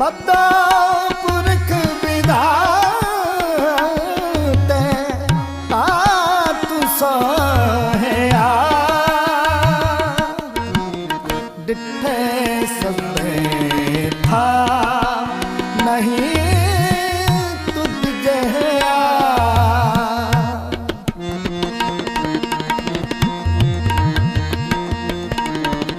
ਬੱਦਾ ਪੁਰਖ ਵਿਦਾਤੇ ਆਪ ਸੋਹਿਆ ਡਿੱਠੇ ਸਭੇ ਥਾ